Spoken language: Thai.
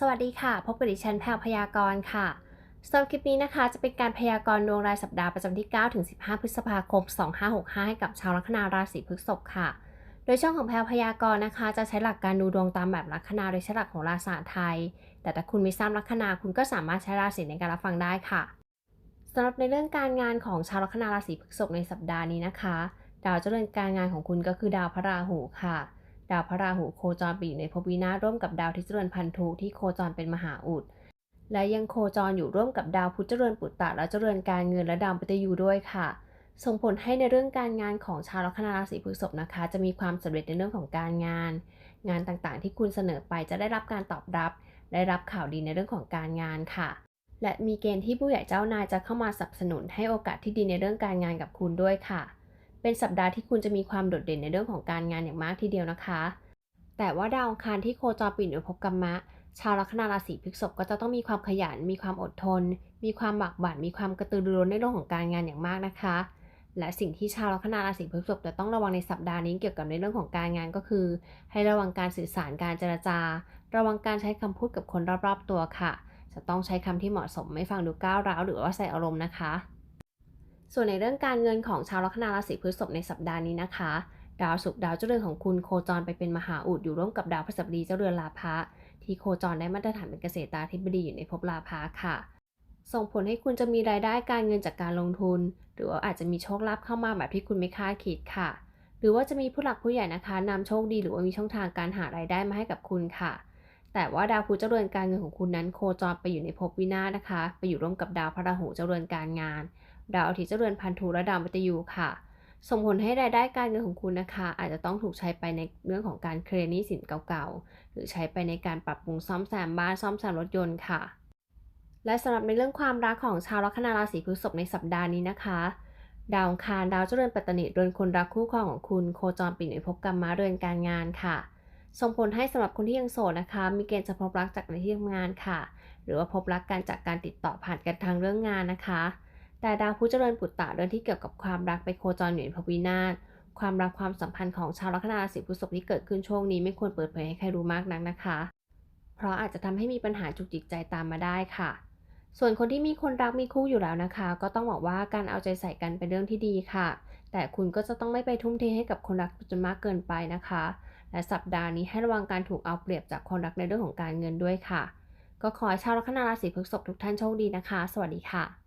สวัสดีค่ะ พบกับดิฉันแพรวพยากรณ์ค่ะสำหรับคลิปนี้นะคะ จะเป็นการพยากรณ์ดวงรายสัปดาห์ประจำที่ 9 ถึง 15 พฤษภาคม 2565 ให้กับชาวลัคนาราศีพฤษภค่ะ โดยช่องของแพรวพยากรณ์นะคะ จะใช้หลักการดูดวงตามแบบลัคนาโดยใช้หลักของราศาสตร์ไทย แต่ถ้าคุณไม่ทราบลัคนาคุณก็สามารถใช้ราศีในการรับฟังได้ค่ะสำหรับในเรื่องการงานของชาวลัคนาราศีพฤษภในสัปดาห์นี้นะคะ ดาวเจริญการงานของคุณก็คือดาวพระราหูค่ะ ดาวพระราหูโคจรไปอยู่ในภพวินาศร่วมกับดาวที่เจริญพันธุที่โคจรเป็นมหาอุด และยังโคจรอยู่ร่วมกับดาวพุธเจริญปุตตะและเจริญการเงินและดาวปฏิยูด้วยค่ะ ส่งผลให้ในเรื่องการงานของชาวลัคนาราศีพฤษภนะคะ จะมีความสำเร็จในเรื่องของการงาน งานต่างๆ ที่คุณเสนอไปจะได้รับการตอบรับ ได้รับข่าวดีในเรื่องของการงานค่ะ และมีเกณฑ์ที่ผู้ใหญ่เจ้านายจะเข้ามาสนับสนุนให้โอกาสที่ดีในเรื่องการงานกับคุณด้วยค่ะ เป็นสัปดาห์ที่คุณจะมีความโดดเด่นในเรื่องของการงานอย่างมากทีเดียวนะคะ แต่ว่าดาวอังคารที่โคจรปิดอยู่ในภพกรรมะ ชาวลัคนาราศีพฤษภก็จะต้องมีความขยัน มีความอดทน มีความหมักบั่นมีความกระตือรือร้นในเรื่องของการงานอย่างมากนะคะ และสิ่งที่ชาวลัคนาราศีพฤษภจะต้องระวังในสัปดาห์นี้เกี่ยวกับในเรื่องของการงานก็คือ ให้ระวังการสื่อสารการเจรจา ระวังการใช้คำพูดกับคนรอบๆตัวค่ะ จะต้องใช้คำที่เหมาะสมไม่ฟังดูก้าวร้าวหรือว่าใส่อารมณ์นะคะ ส่วนในเรื่องการเงินของชาวลัคนาราศีพฤษภในสัปดาห์นี้นะคะ ดาวศุกร์ดาวเจ้าเรือนของคุณโคจรไปเป็นมหาอุดอยู่ร่วมกับดาวพฤหัสบดีเจ้าเรือนลาภะที่โคจรได้มาตรฐานเป็นเกษตราธิบดีอยู่ในภพลาภะค่ะ ส่งผลให้คุณจะมีรายได้การเงินจากการลงทุน หรือว่าอาจจะมีโชคลาภเข้ามาแบบที่คุณไม่คาดคิดค่ะ หรือว่าจะมีผู้หลักผู้ใหญ่นะคะนำโชคดีหรือว่ามีช่องทางการหารายได้มาให้กับคุณค่ะแต่ว่าดาวพุธเจ้าเรือนการเงินของคุณนั้นโคจรไปอยู่ในภพวินาศนะคะ ไปอยู่ร่วมกับดาวพระราหูเจ้าเรือนการงาน ดาวอาทิตย์เจ้าเรือนพันธุและดาวมฤตยูค่ะ ส่งผลให้รายได้การเงินของคุณนะคะ อาจจะต้องถูกใช้ไปในเรื่องของการเคลียร์หนี้สินเก่าๆ หรือใช้ไปในการปรับปรุงซ่อมแซมบ้านซ่อมแซมรถยนต์ค่ะ และสำหรับในเรื่องความรักของชาวลัคนาราศีพฤษภในสัปดาห์นี้นะคะดาวคารดาวเจริญปัตตนิเรือนคนรักคู่ครองของคุณโคจรปิดในภพกรรมะเรือนการงานค่ะ ส่งผลให้สำหรับคนที่ยังโสดนะคะ มีเกณฑ์จะพบรักจากในที่ทำงานค่ะ หรือว่าพบรักกันจากการติดต่อผ่านกันทางเรื่องงานนะคะ แต่ดาวพุธเจริญปุตตะเรื่องที่เกี่ยวกับความรักไปโคจรอยู่ในภพวินาศความรักความสัมพันธ์ของชาวลัคนาราศีพฤษภที่เกิดขึ้นช่วงนี้ไม่ควรเปิดเผยให้ใครรู้มากนักนะคะ เพราะอาจจะทำให้มีปัญหาจุกจิกใจตามมาได้ค่ะ ส่วนคนที่มีคนรักมีคู่อยู่แล้วนะคะ ก็ต้องบอกว่าการเอาใจใส่กันเป็นเรื่องที่ดีค่ะ แต่คุณก็จะต้องไม่ไปทุ่มเทให้กับคนรักจนมากเกินไปนะคะ และสัปดาห์นี้ให้ระวังการถูกเอาเปรียบจากคนรักในเรื่องของการเงินด้วยค่ะ ก็ขอให้ชาวลัคนาราศีพฤษภทุกท่านโชคดีนะคะ สวัสดีค่ะ